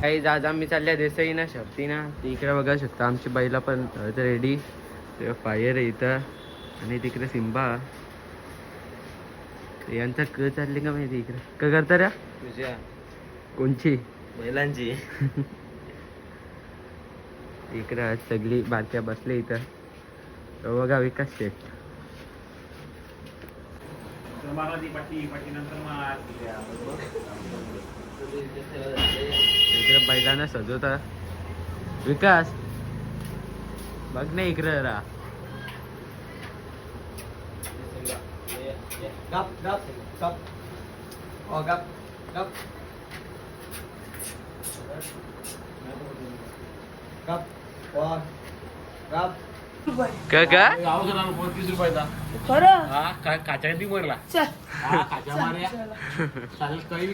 काही आज आम्ही चालल्या देसाई ना शर्ती ना. इकडे बघा शकता. आमची बैला पण रेडी फायर आहे इथं. आणि तिकडे सिम्बा यांचा क चालली का माहिती इकडे? क करता रे? तुझ्या कोणची? महिलांची. इकडे आज सगळी बारक्या बसले इथं. तो बघा विकास शेठ. इकडे बैलांना सजवता. विकास. बघ ना इकडे जरा. गप गप. रुपयाचा हा का काच्या मरला. हा काच्या चालेल काही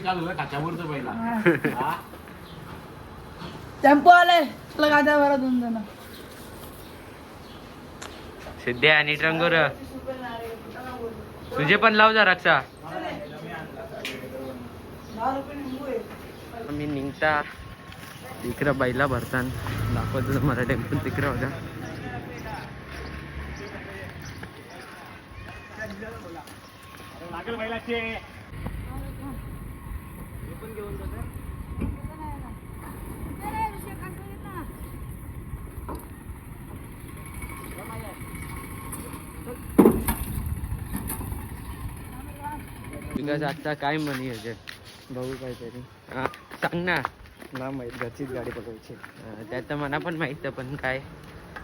पहिला. हा. टेम्पो आलाय. दोन जण सिद्ध्या आणि ट्रंगोर तुझे पण लाव जा रक्षा. मी निघता. तिकडं बैला भरताना. दाखवतो तुम्हाला टेम्पल तिकडं होता विकास आता काय म्हणी याचे बघू काहीतरी. हा सांग ना. ना माहीत घरचीच गाडी पकडायची हा, त्यात मला पण माहीत आहे, पण काय?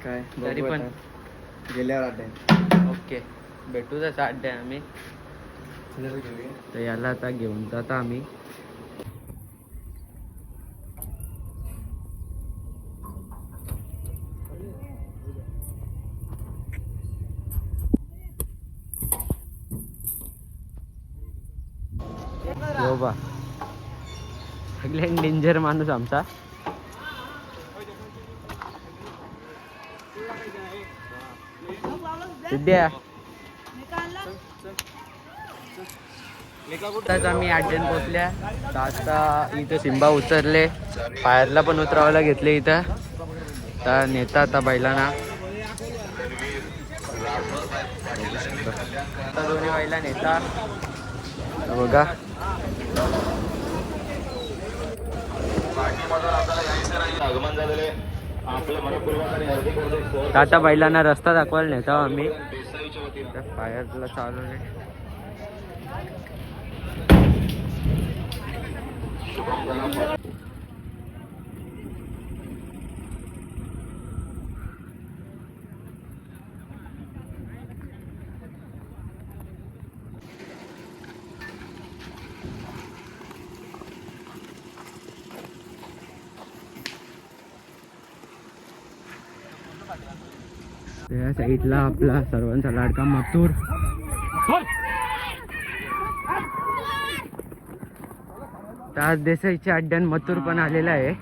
काय? तरी बघू पण. आता. गेल्यावर आठ ओके. भेटू तसं अड्डे आम्ही. तर याला आता घेऊन जाता आम्ही. हो बा. सगळे डेंजर माणूस आमचा. सिद्ध्या आताच आम्ही अड्ड्यान पोचल्या तर आता इथं सिंबा उतरले. फायरला पण उतरावायला घेतले इथं. तर नेता आता बैलांना. आता दोन्ही बैला नेता. बघा. आता बैलांना रस्ता दाखवायला नेता आम्ही. तर फायरला चालू नाही त्या साईडला आपला सर्वांचा लाडका मथुर ताज देसाईच्या अड्ड्यान मथुर पण आलेला आहे.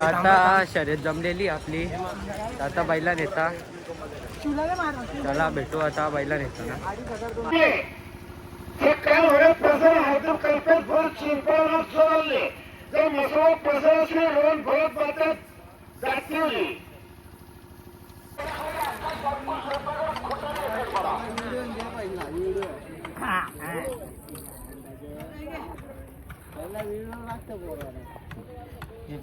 आता शर्यत जमलेली आपली. आता बैला नेता. चला भेटू आता बैला नेता ना हे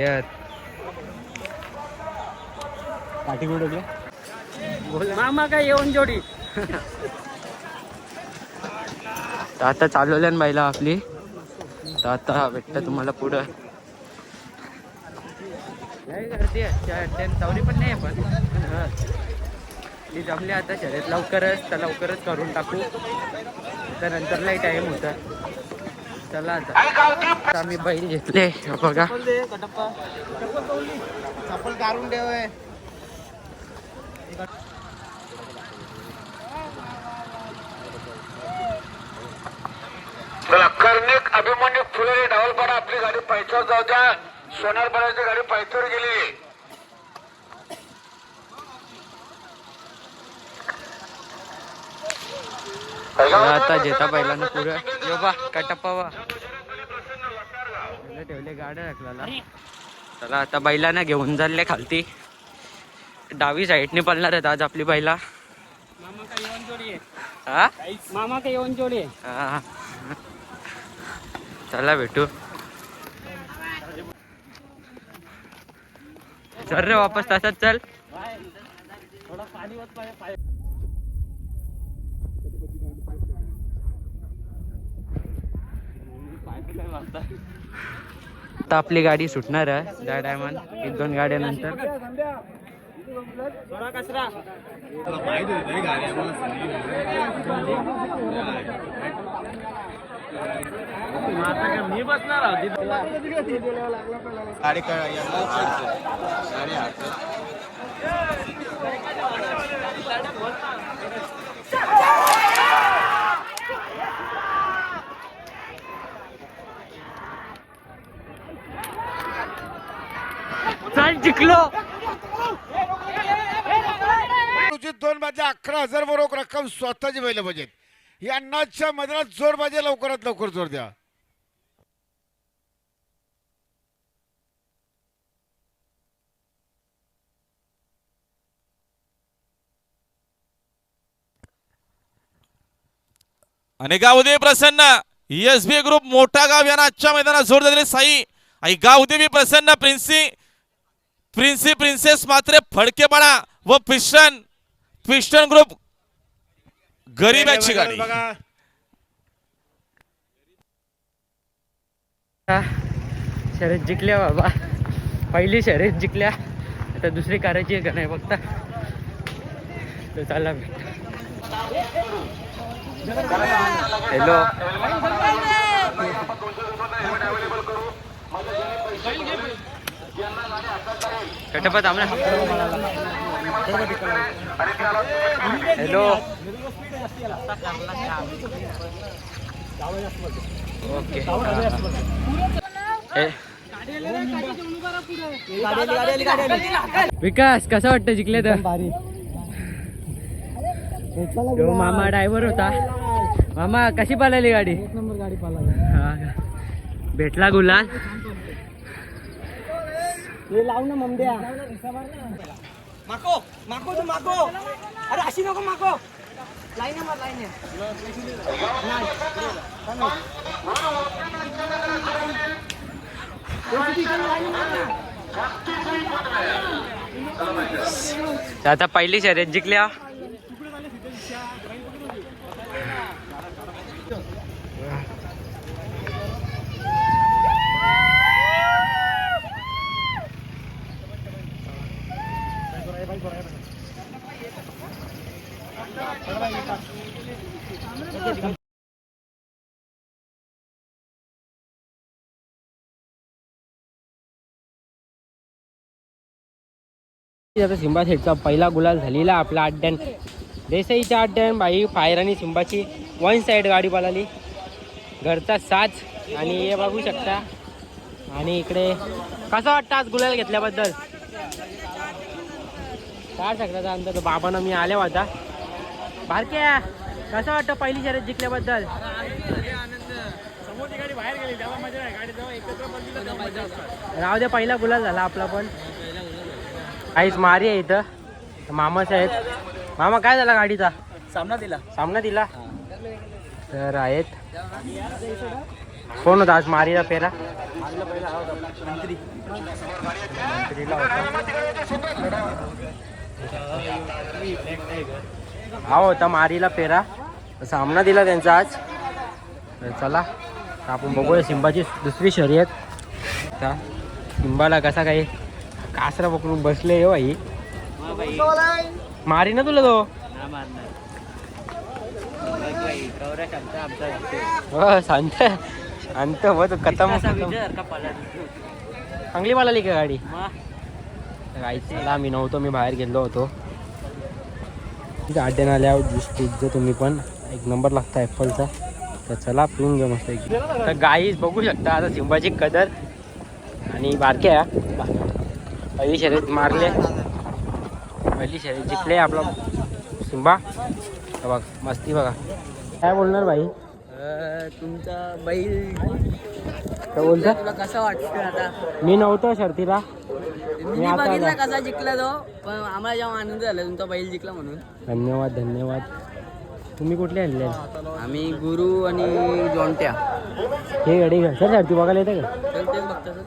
काय पाठी कुठे मामा काय येऊन जोडी. तर आता चालवल्या ना बाईला आपली. तर आता भेटतं तुम्हाला पुढं. गर्दी आहे. चौरी पण नाही पण. जमली आता शर्यत लवकरच तर लवकरच करून टाकू. तर नंतरलाही टाईम होता. चला आता. आम्ही बैल घेतले. बघा. चप्पल काढून ठेव कर्णिक अभिमन्यू फुले डावलपाडा आपली गाडी पायथ्यावर जाऊ द्या. सोनारपाड्याची गाडी पायथ्यावर गेलेली आता जेता पहिला पुढं. यो बा कटप्पावा ठेवले गाड्या राखला चला आता बैलांना घेऊन चालले खालती. डावी साईडने पळणार आहेत आज आपली बैला हा? मामा का येऊन जोडी हा. चला भेटू. चल रे वापस तसाच चल. आता आपली गाडी सुटणार आहे. त्या टायमात एक दोन गाड्यानंतर मी बसणार गाडी चल जिंकलो. दोन बाजे अकरा हजार बरोबर रक्कम स्वतःची व्हायला पाहिजे या अण्णाच्या मैदानात जोर बाजे लवकरात लवकर जोर द्या. आणि Gavdevi Prasanna S B group मोठा गाव यांना आजच्या मैदानात जोर दिले साई. आणि गावदेवी प्रसन्न प्रिन्सी प्रिन्सी प्रिन्सेस मात्र फडकेपणा व पिशन पिस्टन ग्रुप गरीबाची गाडी. शर्यत जिंकल्या बाबा. पहिली शर्यत जिंकल्या. आता दुसरी करायची आहे का नाही बघता. तर चला हॅलो कटपत आमना हॅलो. ओके. ए- विकास कसा वाटतं जिंकले तर? तो मामा ड्रायव्हर होता. मामा कशी पालाली गाडी? हा. का? भेटला गुलाल. माको माको तू माको अरे अशी नको माको लाईन मार लाईन तर आता पहिली शर्यत जिंकल्या आता सिंबा सेटचा पहिला गुलाल झालेला आपला अड्ड्यान देसाईच्या अड्ड्यान बाई फायर आणि सिंबाची वन साईड गाडी बोलाली घरचा साच आणि हे बघू शकता. आणि इकडे कसं वाटतं आज गुलाल घेतल्याबद्दल? काय शकता अंदाज. बाबांना मी आल्या होता बारक्या कसं वाटतं पहिली शर्यत जिंकल्याबद्दल? राहू द्या पहिला गुलाल झाला आपला पण. काहीच मारी आहे इथं. मामाच आहेत मामा काय झाला गाडीचा? सामना दिला. सामना दिला? तर आहेत. कोण होता आज मारीला पेरा मंत्रीला होता. हा होता मारीला पेरा. सामना दिला त्यांचा आज. चला आपण बघूया सिंबाची दुसरी शर्यत. आता सिंबाला कसा काही कासरा पकडून बसले हो आई मारी ना तुला तो. हो शांत. शांत हो तो कथम चांगली पळाली का गाडी? गाडी चला मी नव्हतो मी बाहेर गेलो होतो. गार्डन आल्या ज्यूस पिझ्झा तुम्ही पण. एक नंबर लागता ॲपलचा तर चला पिऊन घ्या मस्त एक तर गाईज बघू शकता आता सिंबाची कदर. आणि बारक्या पहिली शर्यत मारले. पहिली शर्यत जिंकले आपला सिंबा. बघ मस्ती बघा. काय बोलणार भाई? तुमचा बैल. काय बोलता तुला कसं वाटतं आता? मी नव्हतो शर्तीला. मी बघितला. कसा जिंकला तो पण आम्हाला जेव्हा आनंद झाला तुमचा बैल जिंकला म्हणून. धन्यवाद धन्यवाद. तुम्ही कुठले आणले आम्ही गुरु आणि जॉन्ट्या हे गाडी घ्या. सर शर्ती बघायला येतं का? तर तेच बघतो सर.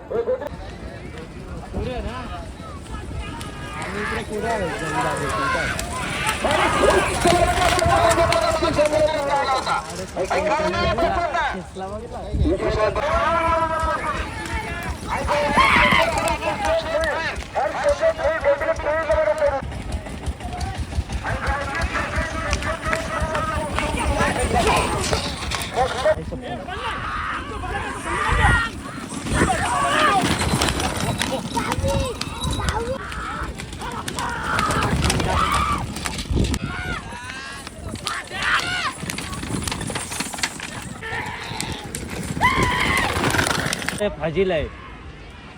फाजील आहे.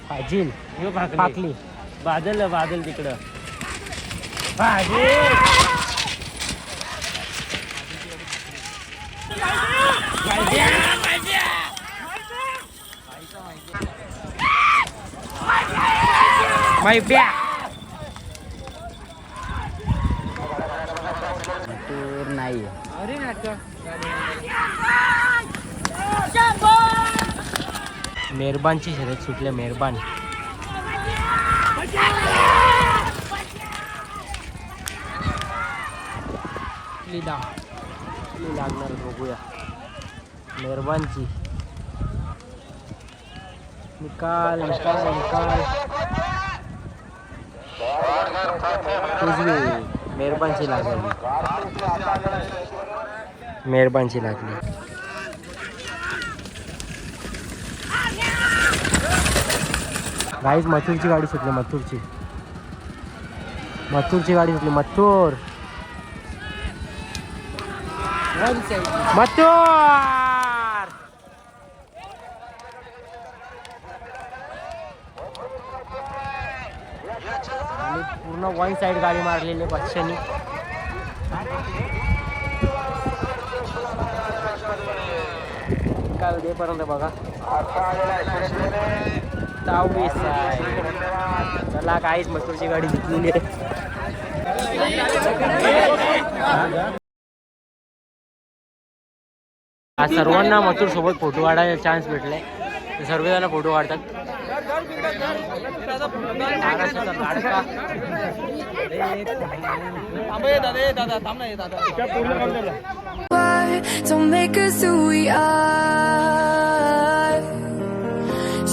फाजील. पाकली. बादल बादल तिकडं. फाजील. माय ब्या नाही अरे मेहरबानची शर्यत सुटल्या मेहरबान. लागणार बघूया. मेहरबानची. निकाल निकाल निकाल. मेहरबानची लागली. मेहरबानची लागली. गाईज मथुरची गाडी सुटली मथुरची मथुरची गाडी सुटली. मथुर मथुर पूर्ण वन साइड गाडी मारलेली आहे पक्षांनी काय उद्यापर्यंत बघा. सहावीस आहे. चला काहीच मस्तूरची गाडी घेतली आज सर्वांना मथुर सोबत फोटो काढायला चान्स भेटलाय. ते सर्वजण फोटो काढतात. महाराष्ट्राचा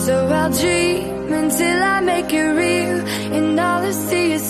So I'll dream until I make it real, and all I see is